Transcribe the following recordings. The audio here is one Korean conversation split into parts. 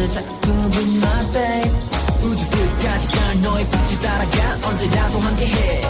눈을 자꾸 부분 my babe 우주끝까지 날 너의 빛이 따라가 언제라도 함께해.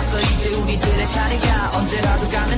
끝났어. 이제 우리들의 차례야. 언제라도 강